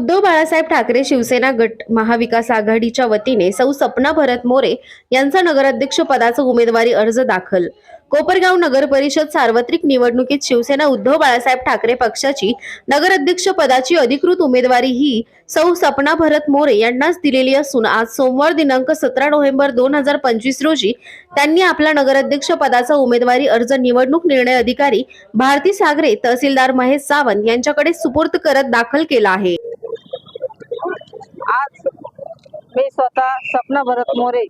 उद्धव बाळासाहेब ठाकरे शिवसेना गट महाविकास आघाडीच्या वतीने सौ सपना भरत मोरे यांचा नगराध्यक्ष पदाचा उमेदवारी अर्ज दाखल. कोपरगाव नगर परिषद सार्वत्रिक निवडणुकीत शिवसेना उद्धव बाळासाहेब ठाकरे पक्षाची नगराध्यक्ष पदाची अधिकृत उमेदवारी ही सौ सपना भरत मोरे यांनाच दिलेली असून आज सोमवार दिनांक सतरा नोव्हेंबर दोन हजार पंचवीस रोजी त्यांनी आपला नगराध्यक्ष पदाचा उमेदवारी अर्ज निवडणूक निर्णय अधिकारी भारती सागरे तहसीलदार महेश सावंत यांच्याकडे सुपूर्द करत दाखल केला आहे. मी स्वतः सपना भरत मोरे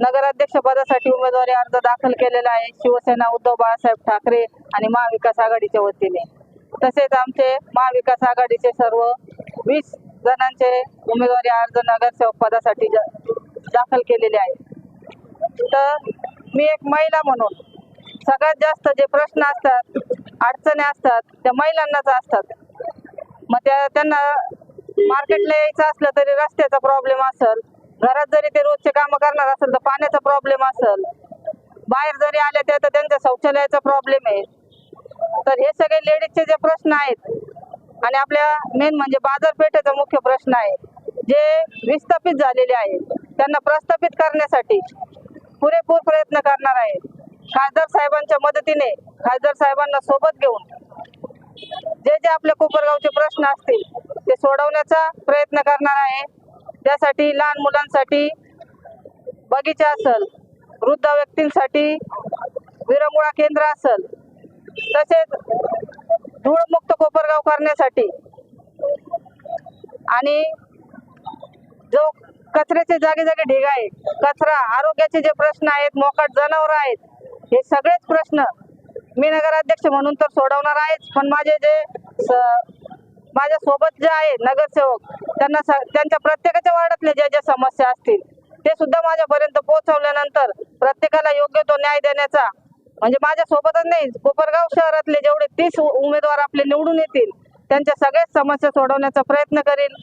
नगराध्यक्ष पदासाठी उमेदवारी अर्ज दाखल केलेला आहे. शिवसेना उद्धव बाळासाहेब ठाकरे आणि महाविकास आघाडीच्या वतीने. तसेच आमचे महाविकास आघाडीचे सर्व वीस जणांचे उमेदवारी अर्ज नगरसेवक पदासाठी ज- दाखल केलेले आहे तर मी एक महिला म्हणून सगळ्यात जास्त जे प्रश्न असतात अडचणी असतात त्या महिलांनाच असतात. मग त्या त्यांना मार्केटला यायचं असलं तरी रस्त्याचा प्रॉब्लेम असेल. घरात जरी ते रोजचे काम करणार असेल तर पाण्याचा प्रॉब्लेम असेल. बाहेर जरी आल्या त्या तर त्यांच्या शौचालयाचा प्रॉब्लेम आहे. तर हे सगळे लेडीजचे जे प्रश्न आहेत आणि आपल्या मेन म्हणजे बाजारपेठेचा मुख्य प्रश्न आहे जे विस्थापित झालेले आहेत त्यांना प्रस्थापित करण्यासाठी पुरेपूर प्रयत्न करणार आहे. खासदार साहेबांच्या मदतीने खासदार साहेबांना सोबत घेऊन जे जे आपल्या कोपरगावचे प्रश्न असतील सोडवण्याचा प्रयत्न करणार आहे. त्यासाठी लहान मुलांसाठी बगीचा असल वृद्ध व्यक्तींसाठी विरंगुळा केंद्र असल तसेच धूळमुक्त कोपरगाव करण्यासाठी आणि जो कचऱ्याचे जागे जागे ढिग आहे कचरा आरोग्याचे जे प्रश्न आहेत मोकाट जनावर आहेत हे सगळेच प्रश्न मी नगराध्यक्ष म्हणून तर सोडवणार आहेच. पण माझे जे स- माझ्या सोबत जे आहे नगरसेवक त्यांना त्यांच्या प्रत्येकाच्या वार्डातल्या ज्या ज्या समस्या असतील ते सुद्धा माझ्यापर्यंत पोहोचवल्यानंतर प्रत्येकाला योग्य तो न्याय देण्याचा म्हणजे माझ्या सोबतच नाही कोपरगाव शहरातले जेवढे तीस उमेदवार आपले निवडून येतील त्यांच्या सगळ्याच समस्या सोडवण्याचा प्रयत्न करेल